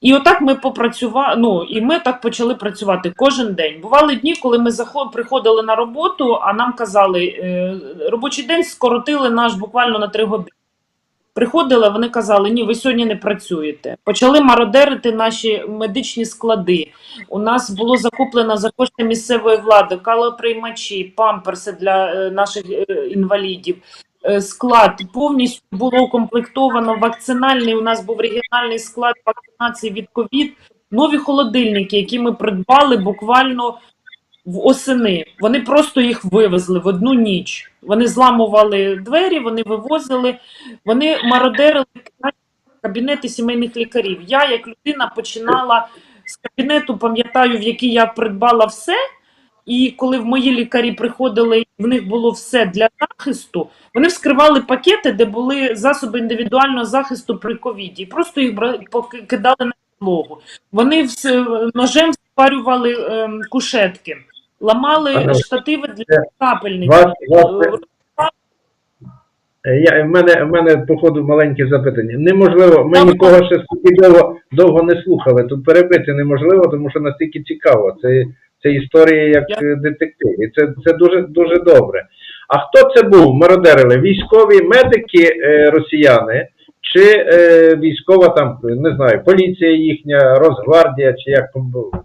І отак ми попрацювали. Ну і ми так почали працювати кожен день. Бували дні, коли ми заход, приходили на роботу, а нам казали, е, робочий день скоротили наш буквально на три години. Приходили, вони казали, ні, ви сьогодні не працюєте. Почали мародерити наші медичні склади. У нас було закуплено за кошти місцевої влади калоприймачі, памперси для е, наших е, інвалідів. Е, Склад повністю було укомплектовано вакцинальний. У нас був регіональний склад вакцинації від ковід. Нові холодильники, які ми придбали буквально в осени. Вони просто їх вивезли в одну ніч. Вони зламували двері, вони вивозили, вони мародерили кабінети сімейних лікарів. Я, як людина, починала з кабінету, пам'ятаю, в який я придбала все. І коли в мої лікарі приходили, в них було все для захисту, вони вскривали пакети, де були засоби індивідуального захисту при ковіді, і просто їх кидали на підлогу. Вони ножем спарювали ем, кушетки, ламали Ага. штативи для. Вас, вас, Е, е, я, в, мене, в мене, походу, маленьке запитання. Неможливо, ми нікого ще довго, довго не слухали. Тут перебити неможливо, тому що настільки цікаво. Це, це історія як е, детектив. І це, це дуже, дуже добре. А хто це був? Мародерили? Військові медики е, росіяни чи е, військова там, не знаю, поліція їхня, Росгвардія, чи як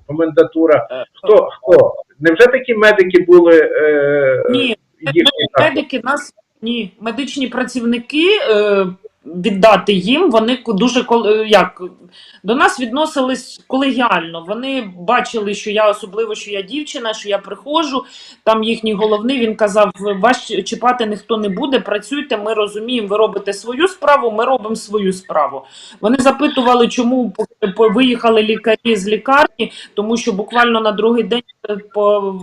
комендатура? Е, Хто? хто? Невже такі медики були? Е, Ні, їхні так? медики нас ні, медичні працівники. Е, Віддати їм, вони дуже е, як до нас відносились колегіально. Вони бачили, що я особливо, що я дівчина, що я приходжу. Там їхній головний він казав: вас чіпати ніхто не буде. Працюйте, ми розуміємо, ви робите свою справу, ми робимо свою справу. Вони запитували, чому виїхали лікарі з лікарні, тому що буквально на другий день е, по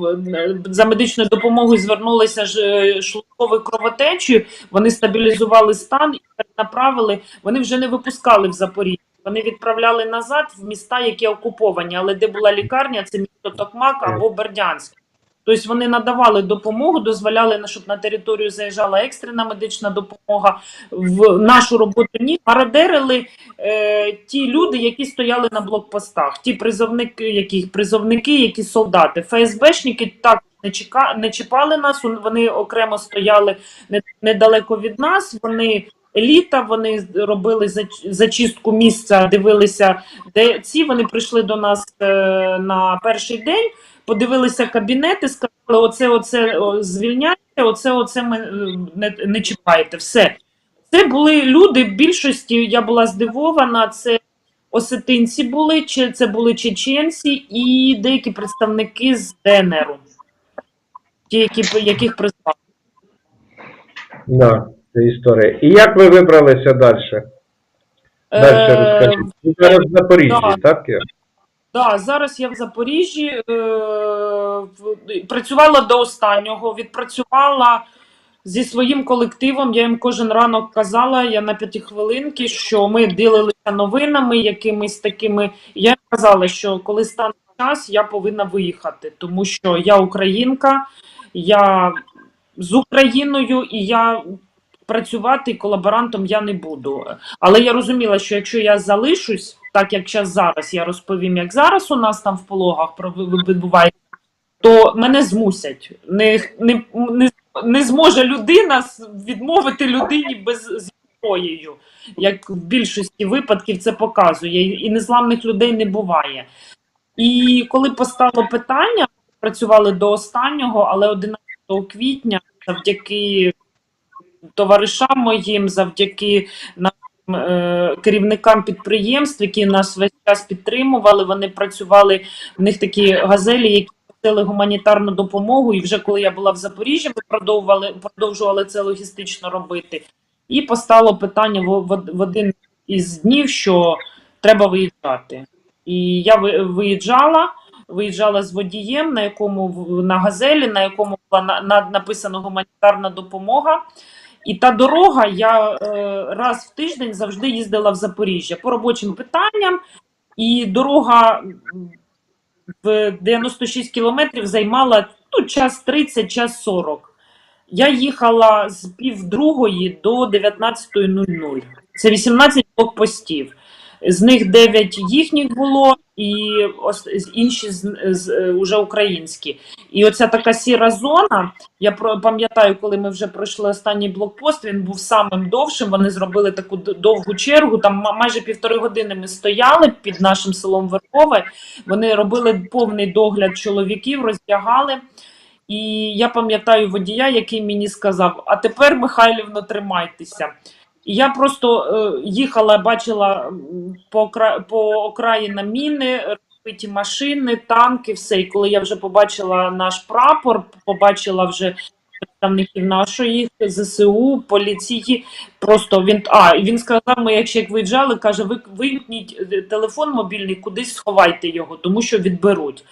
за медичною допомогою звернулися ж е, шлунковою кровотечею. Вони стабілізували стан і перенаправили. Вони вже не випускали в Запоріжжя. Вони відправляли назад в міста, які окуповані, але де була лікарня, це місто Токмак або Бердянськ. Тобто вони надавали допомогу, дозволяли, щоб на територію заїжджала екстрена медична допомога. В нашу роботу ні. Мародерили е, ті люди, які стояли на блокпостах, ті призовники, яких призовники, які солдати. ФСБшники так не чека, не чіпали нас. он- Вони окремо стояли не- недалеко від нас. Вони еліта, вони робили зачистку місця, дивилися, де ці вони прийшли до нас е, на перший день. Подивилися кабінети, сказали, оце, оце звільняйте, оце, оце ми е, не, не чіпайте. Все. Це були люди, в більшості я була здивована. Це осетинці були, чи це були чеченці і деякі представники з ДНРу, ті, які, яких призвали. Да, це історія. І як ви вибралися далі? Далі Е, розкажіть. Ви зараз в Запоріжжі, так? Да, зараз я в Запоріжжі е, працювала до останнього, відпрацювала зі своїм колективом. Я їм кожен ранок казала, я на п'ятихвилинки, що ми ділилися новинами, якимись такими. Я казала, що коли стане час, я повинна виїхати, тому що я українка, я з Україною і я. Працювати колаборантом я не буду. Але я розуміла, що якщо я залишусь, так як зараз, я розповім, як зараз у нас там в пологах відбувається, то мене змусять. Не, не, не, не зможе людина відмовити людині без зброєю, як в більшості випадків це показує. І незламних людей не буває. І коли постало питання, працювали до останнього, але 11 квітня, завдяки товаришам моїм, завдяки керівникам підприємств, які нас весь час підтримували. Вони працювали в них такі газелі, які носили гуманітарну допомогу. І вже коли я була в Запоріжжі, ми продовжували, продовжували це логістично робити. І постало питання в, в, один із днів, що треба виїжджати. І я ви- виїжджала. Виїжджала з водієм, на якому на газелі, на якому була на, на, написана гуманітарна допомога. І та дорога я е, раз в тиждень завжди їздила в Запоріжжя по робочим питанням, і дорога в 96 кілометрів займала ну, час 30, час 40. Я їхала з півдругої до 19.00. Це 18 блокпостів. З них 9 їхніх було, і інші з, з, уже українські. І оця така сіра зона. Я про- пам'ятаю, коли ми вже пройшли останній блокпост, він був самим довшим. Вони зробили таку довгу чергу. Там майже півтори години ми стояли під нашим селом Верхове. Вони робили повний догляд чоловіків, роздягали. І я пам'ятаю водія, який мені сказав: А тепер, Михайлівно, тримайтеся. Я просто е, їхала, бачила по, по окраїна міни, розбиті машини, танки, все. І коли я вже побачила наш прапор, побачила вже представників нашої ЗСУ, поліції. Просто він а він сказав: ми, якщо як виїжджали, каже, ви вимкніть е, телефон мобільний, кудись сховайте його, тому що відберуть.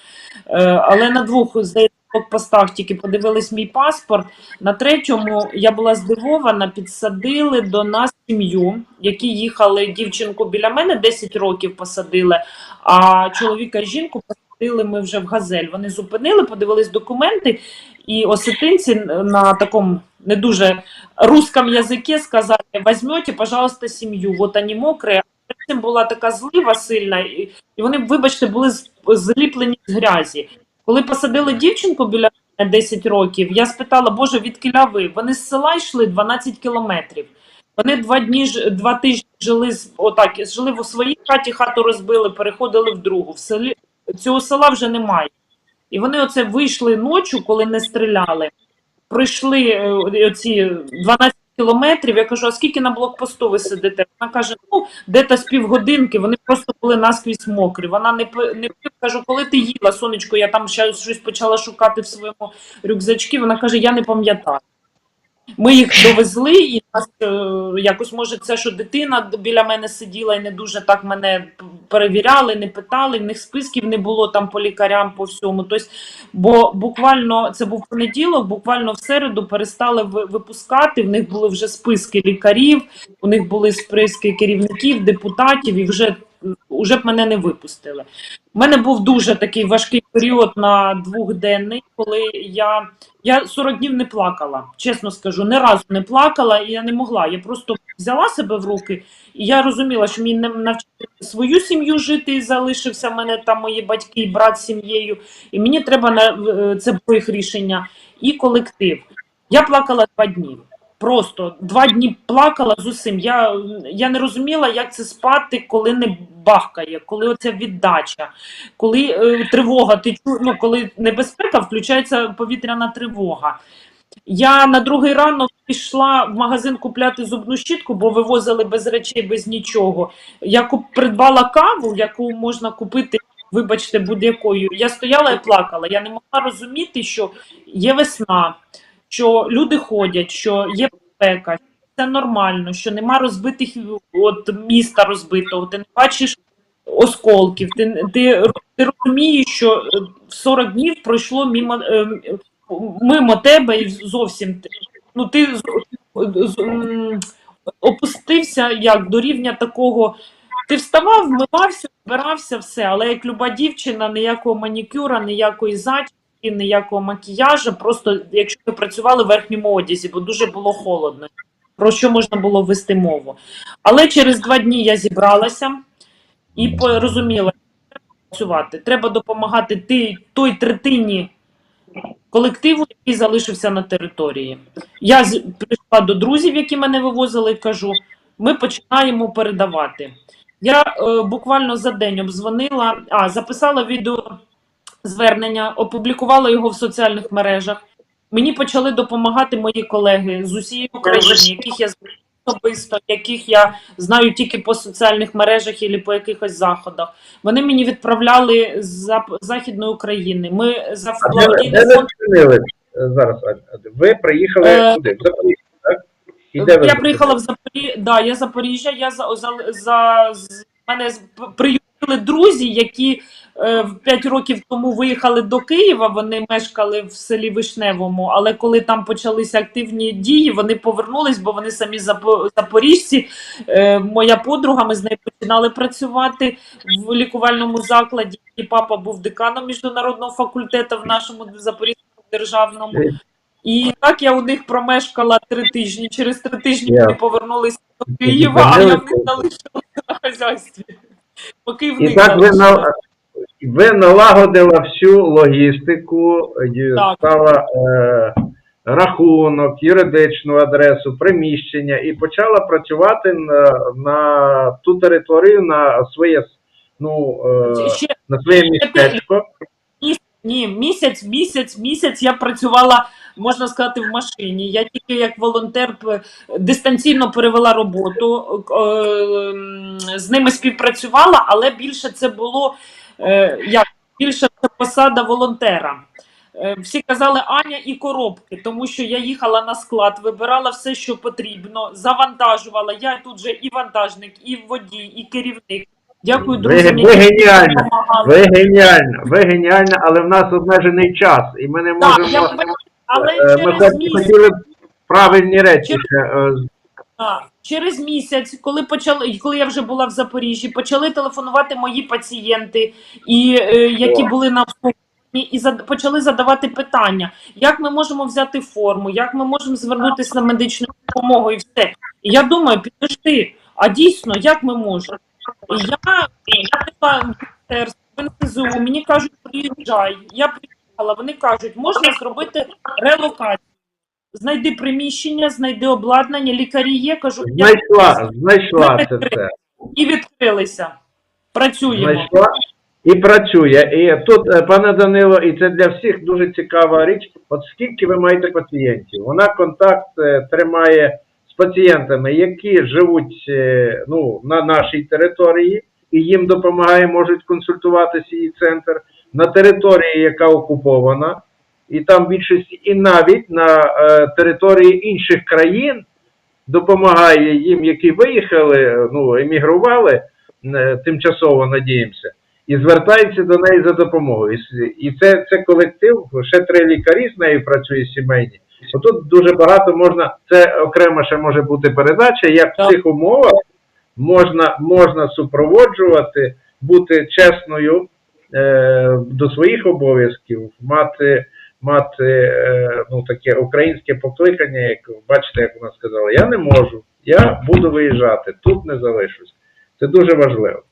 Е, але на двох здається, блокпостах тільки подивились мій паспорт. На третьому я була здивована, підсадили до нас сім'ю, які їхали дівчинку біля мене 10 років посадили, а чоловіка жінку посадили ми вже в газель. Вони зупинили, подивились документи, і осетинці на такому не дуже русском язикі сказали: візьмете, пожалуйста, сім'ю. Вот вони мокрі. Була така злива сильна, і вони, вибачте, були зліплені з грязі. Коли посадили дівчинку біля мене 10 років, я спитала, Боже, відкіля ви? Вони з села йшли 12 кілометрів. Вони два дні два тижні жили отак, жили в своїй хаті, хату розбили, переходили в другу. В селі цього села вже немає. І вони оце вийшли ночі, коли не стріляли. Пройшли е, оці 12 кілометрів. Я кажу, а скільки на блокпосту ви сидите? Вона каже: ну, де-то з півгодинки, вони просто були наскрізь мокрі. Вона не не. Кажу, коли ти їла, сонечко, я там ще щось почала шукати в своєму рюкзачку. Вона каже: Я не пам'ятаю. Ми їх довезли, і нас е, якось може це, що дитина біля мене сиділа і не дуже так мене перевіряли, не питали. В них списків не було там по лікарям, по всьому. Тобто, бо буквально це був понеділок, буквально в середу перестали випускати. В них були вже списки лікарів, у них були списки керівників, депутатів, і вже, вже б мене не випустили. У мене був дуже такий важкий період на двохденний, коли я, я 40 днів не плакала. Чесно скажу, ні разу не плакала, і я не могла. Я просто взяла себе в руки, і я розуміла, що мені не навчити свою сім'ю жити, і залишився в мене там мої батьки, і брат з сім'єю. І мені треба на е, це їх рішення і колектив. Я плакала два дні. Просто два дні плакала з усім. Я, я не розуміла, як це спати, коли не бахкає, коли оця віддача, коли е, тривога, ти ну, коли небезпека, включається повітряна тривога. Я на другий ранок пішла в магазин купляти зубну щітку, бо вивозили без речей, без нічого. Я куп, придбала каву, яку можна купити, вибачте, будь-якою. Я стояла і плакала. Я не могла розуміти, що є весна, що люди ходять, що є безпека, що це нормально, що нема розбитих от міста розбитого. Ти не бачиш осколків. Ти, ти, ти розумієш, що е, 40 днів пройшло мимо, е, мимо тебе і зовсім ну, ти опустився як до рівня такого. Ти вставав, вмивався, збирався, все, але як люба дівчина, ніякого манікюра, ніякої зачіски, ніякого макіяжу, просто якщо ви працювали в верхньому одязі, бо дуже було холодно, про що можна було вести мову. Але через два дні я зібралася і порозуміла, що треба працювати. Треба допомагати ти, той третині колективу, який залишився на території. Я прийшла до друзів, які мене вивозили, і кажу: ми починаємо передавати. Я е, буквально за день обдзвонила, а записала відео звернення, опублікувала його в соціальних мережах. Мені почали допомагати мої колеги з усієї України, яких я знаю особисто, яких я знаю тільки по соціальних мережах або по якихось заходах. Вони мені відправляли з Західної України. Ми за ви- благодійний фонд. зараз? Ви приїхали Е? В Запоріжжя, так? І де ви Я приїхала в? Запоріжжя, да, я Запоріжжя, я за, за, за мене приїхали друзі, які 5 років тому виїхали до Києва. Вони мешкали в селі Вишневому, але коли там почалися активні дії, вони повернулись, бо вони самі запоріжці. Е, моя подруга, ми з нею починали працювати в лікувальному закладі. І папа був деканом міжнародного факультету в нашому Запорізькому державному. І так я у них промешкала три тижні. Через три тижні Я. вони повернулися до Києва, а я в них залишилася на хазяйстві. Поки в І них так ви, на, ви налагодила всю логістику, е, стала е, рахунок, юридичну адресу, приміщення і почала працювати на, на ту територію, на своє, ну, е, Ще на своє містечко. Ні, місяць, місяць, місяць я працювала, можна сказати, в машині. Я тільки як волонтер п- дистанційно перевела роботу, е, м, з ними співпрацювала, але більше це було е, як більше це посада волонтера. Е, Всі казали Аня і коробки, тому що я їхала на склад, вибирала все, що потрібно, завантажувала. Я тут же і вантажник, і водій, і керівник. Дякую Ви, ви геніальна, допомагали. ви геніальна, ви геніальна, але в нас обмежений час, і ми не Так, я але е, ми через хотіли б правильні речі. ще, через місяць, коли почали, коли я вже була в Запоріжжі, почали телефонувати мої пацієнти, і е, які О. були на обслуговуванні, і зад, почали задавати питання, як ми можемо взяти форму, як ми можемо звернутися на медичну допомогу і все. І я думаю, підожди, а дійсно, як ми можемо? І я, я пішла в міністерство, в НСЗУ, мені кажуть, приїжджай. Я приїхала, вони кажуть, можна зробити релокацію. Знайди приміщення, знайди обладнання, лікарі є, кажу, Знайшла, знайшла це все. і відкрилися. Працюємо. Знайшла і працює. І тут, е, пане Данило, і це для всіх дуже цікава річ. От скільки ви маєте пацієнтів? Вона контакт е, тримає з пацієнтами, які живуть е, ну, на нашій території, і їм допомагає, можуть консультуватися її центр на території, яка окупована, і там більшість, і навіть на е, території інших країн допомагає їм, які виїхали, ну, емігрували е, тимчасово, надіємося, і звертається до неї за допомогою. І це, це колектив, ще три лікарі з нею працює сімейні. Тут дуже багато можна, це окрема ще може бути передача, як в цих умовах можна, можна супроводжувати, бути чесною е, до своїх обов'язків, мати, мати е, ну, таке українське покликання, як бачите, як вона сказала, я не можу, я буду виїжджати, тут не залишусь. Це дуже важливо.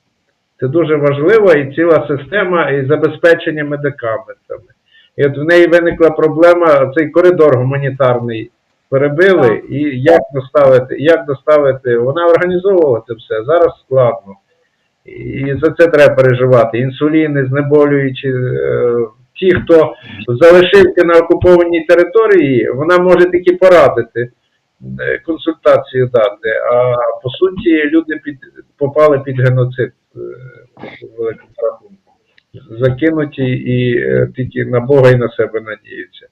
Це дуже важливо і ціла система і забезпечення медикаментами. І от в неї виникла проблема, цей коридор гуманітарний перебили, і як доставити, як доставити, вона організовувала це все, зараз складно. І за це треба переживати. Інсуліни, знеболюючі, е, ті, хто залишився на окупованій території, вона може тільки порадити, е, консультацію дати. А по суті, люди під, попали під геноцид е, великому рахунку. Закинуті і е, тільки на Бога і на себе надіються.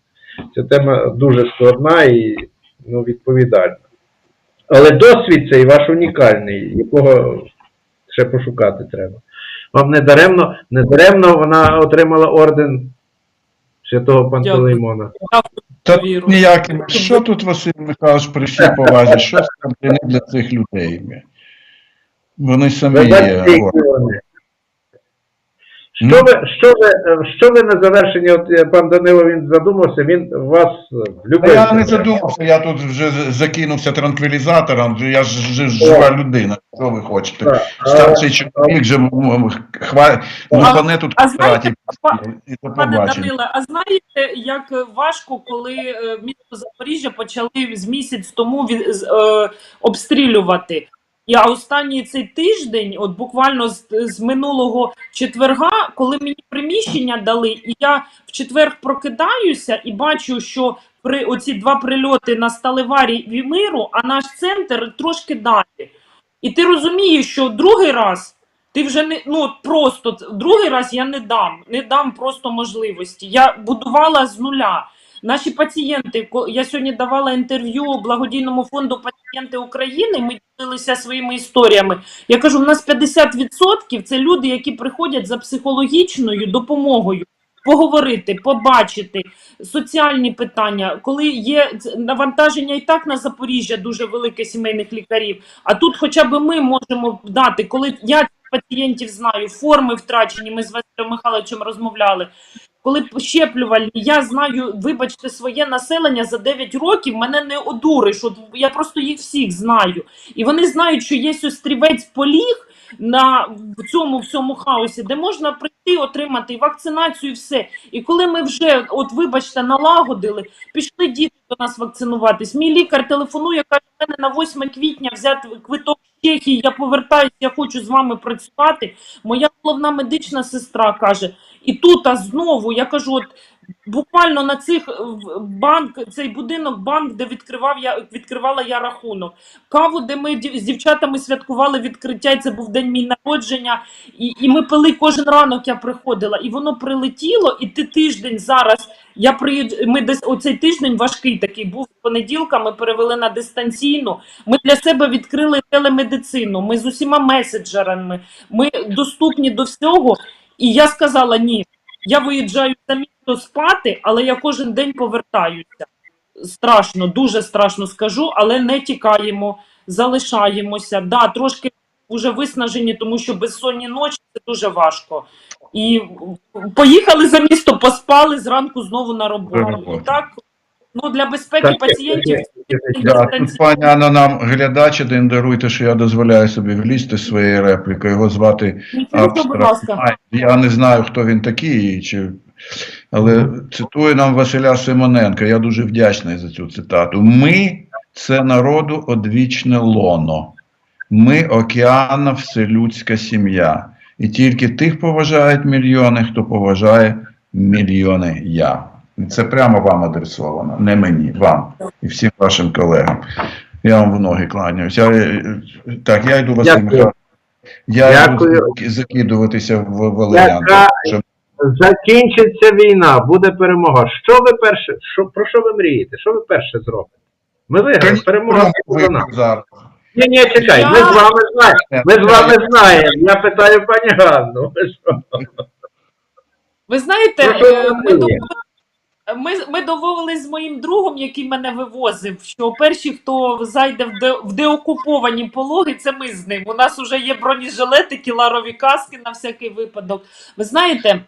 Ця тема дуже складна і ну, відповідальна. Але досвід цей ваш унікальний, якого ще пошукати треба. Вам не даремно, не даремно вона отримала орден святого Пантелеймона. Та ніяким. Що тут Василь Михайлович при всій повазі? Що це там для цих людей? Вони самі є. бачите, які горді. вони. Що Ну. ви, що ви, що ви на завершення, от е, пан Данило він задумався, він вас Та влюбився. я не задумався, я тут вже з- закинувся транквілізатором, я ж ж- жива людина, що ви хочете. Старший чоловік вже м, хва... лупане тут а знаєте, квадраті па- і до Пане. Даниле, а знаєте, як важко, коли е, місто Запоріжжя почали з місяць тому е, обстрілювати? А останній цей тиждень, от буквально з, з минулого четверга, коли мені приміщення дали, і я в четвер прокидаюся і бачу, що при оці два прильоти на Сталеварі і миру, а наш центр трошки далі. І ти розумієш, що другий раз ти вже не ну просто другий раз я не дам, не дам просто можливості. Я будувала з нуля. Наші пацієнти, я сьогодні давала інтерв'ю благодійному фонду пацієнти України. Ми ділилися своїми історіями. Я кажу, в нас 50% це люди, які приходять за психологічною допомогою. Поговорити, побачити соціальні питання, коли є навантаження і так на Запоріжжя дуже велике сімейних лікарів. А тут, хоча б ми можемо дати, коли я пацієнтів знаю, форми втрачені. Ми з Василем Михайловичем розмовляли. Коли щеплювальні, я знаю, вибачте, своє населення за 9 років, мене не одуриш. От я просто їх всіх знаю. І вони знають, що є острівець поліг на в цьому всьому хаосі, де можна прийти, отримати і вакцинацію, і все. І коли ми вже, от вибачте, налагодили, пішли діти до нас вакцинуватись. Мій лікар телефонує, каже, «У мене на 8 квітня взяти квиток в Чехії, я повертаюся, я хочу з вами працювати. Моя головна медична сестра каже, і тут а знову я кажу, от буквально на цих е, банк, цей будинок, банк, де відкривав я відкривала я рахунок. Каву, де ми з дівчатами святкували відкриття, і це був день мій народження. І, і ми пили кожен ранок. Я приходила, і воно прилетіло. І ти тиждень зараз. Я приїд... Ми десь оцей тиждень важкий такий був понеділка. Ми перевели на дистанційну. Ми для себе відкрили телемедицину. Ми з усіма меседжерами. Ми доступні до всього. І я сказала: ні, я виїжджаю за місто спати, але я кожен день повертаюся. Страшно, дуже страшно скажу, але не тікаємо, залишаємося. Да, трошки вже виснажені, тому що безсонні ночі це дуже важко. І поїхали за місто, поспали зранку знову на На роботу. І Так, ну для безпеки Так, пацієнтів. Да, тут пані Анна нам глядач один даруйте, що я дозволяю собі влізти своєю реплікою. Його звати. Абстракт. Я не знаю, хто він такий, чи... але цитує нам Василя Симоненка. Я дуже вдячний за цю цитату. Ми це народу одвічне лоно. Ми океана вселюдська сім'я. І тільки тих поважають мільйони, хто поважає мільйони я. Це прямо вам адресовано, не мені, вам і всім вашим колегам. Я вам в ноги кланяюсь. Я, так, я йду Василь. Михайлович. Я Дякую. йду закидуватися в. Яка- Щоб Закінчиться війна, буде перемога. Що ви перше, що, про що ви мрієте? Що ви перше зробите? Ми виграємо, перемога за нас. зараз. Ні, ні, чекай, ми з вами знаємо. Ми з вами знаємо. Я питаю пані Ганну. Ви знаєте, Про що е, ми, дов- ми, ми домовились з моїм другом, який мене вивозив, що перші, хто зайде в, де, в деокуповані пологи, це ми з ним. У нас вже є бронежилети, кіларові каски на всякий випадок. Ви знаєте,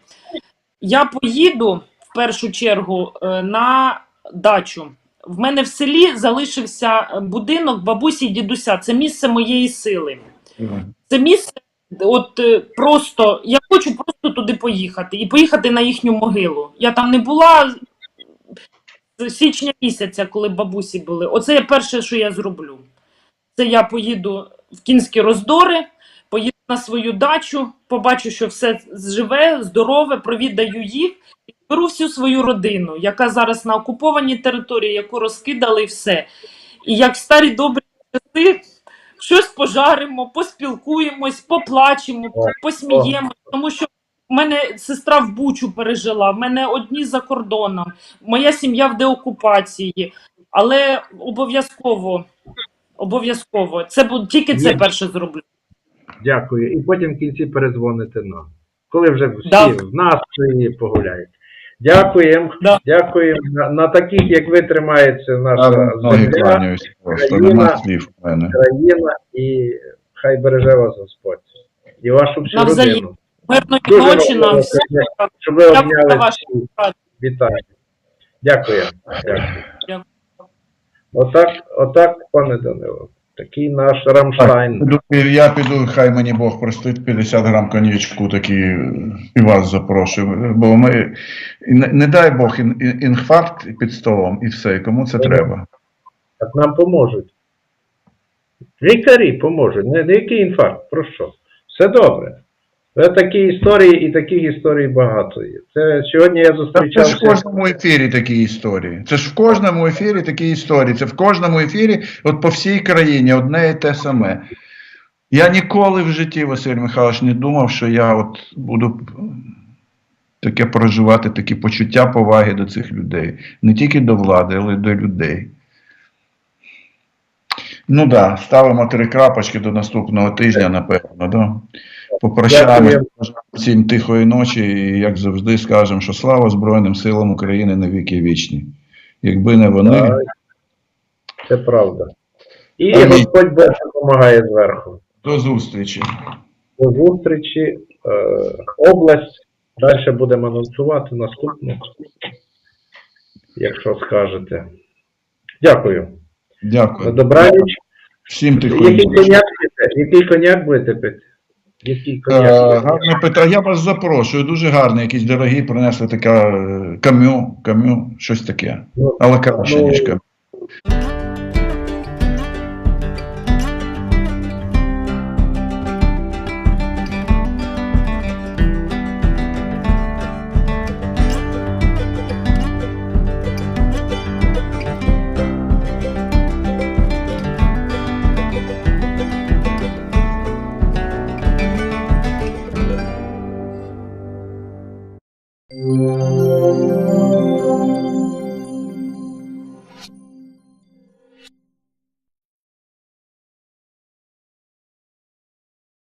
я поїду в першу чергу е, на дачу. В мене в селі залишився е, будинок бабусі і дідуся. Це місце моєї сили. Це місце, от е, просто я хочу просто туди поїхати і поїхати на їхню могилу. Я там не була з січня місяця, коли бабусі були. Оце є перше, що я зроблю. Це я поїду в кінські роздори, поїду на свою дачу, побачу, що все живе, здорове, провідаю їх і беру всю свою родину, яка зараз на окупованій території, яку розкидали і все. І як старі добрі часи щось пожаримо, поспілкуємось, поплачемо, О, посміємось, тому що в мене сестра в Бучу пережила, в мене одні за кордоном, моя сім'я в деокупації, але обов'язково, обов'язково. Це тільки це Є. перше зроблю. Дякую. І потім в кінці перезвоните нам. Коли вже всі Да. в настрої погуляють. Дякуємо. Да. Дякуємо. На, на таких, як ви тримається наша ноги земля, країна. Слів країна і хай береже вас Господь. І вашу всю Навзаєм. родину. Мирної ночі нам всім. Щоб ви Дякую обняли. Вітаю. Дякую. Дякую. Дякую. Отак, отак, пане Данило. Такий наш Рамштайн. Так, Я піду, хай мені Бог простить 50 грам коньячку такі і вас запрошую. Бо ми не, не дай Бог ін, ін- інфаркт під столом і все. І кому це треба? Так нам поможуть. Лікарі поможуть. Не, не який інфаркт, про що? Все добре. Це такі історії і таких історій багато є. Це сьогодні я Та Це ж в кожному ефірі такі історії. Це ж в кожному ефірі такі історії. Це в кожному ефірі, от по всій країні, одне і те саме. Я ніколи в житті, Василь Михайлович, не думав, що я от буду таке проживати, такі почуття поваги до цих людей. Не тільки до влади, але й до людей. Ну так, да, ставимо три крапочки до наступного тижня, напевно. Да? Попрощаємося всім тихої ночі і, як завжди, скажемо, що слава Збройним силам України на віки вічні. Якби не вони, Так, Це правда. І Амінь. Господь Бог допомагає зверху. до зустрічі. До зустрічі. Е, область Далі будемо анонсувати наступну, якщо скажете. Дякую. Дякую. добраніч. Всім п'єте? Який коньяк будете пити? Який Е. Гарне питання. Я вас запрошую. Дуже гарний, якісь дорогі принесли така е, кам'ю, кам'ю, щось таке. Ну, Але краще, ну, ніж кам'ю.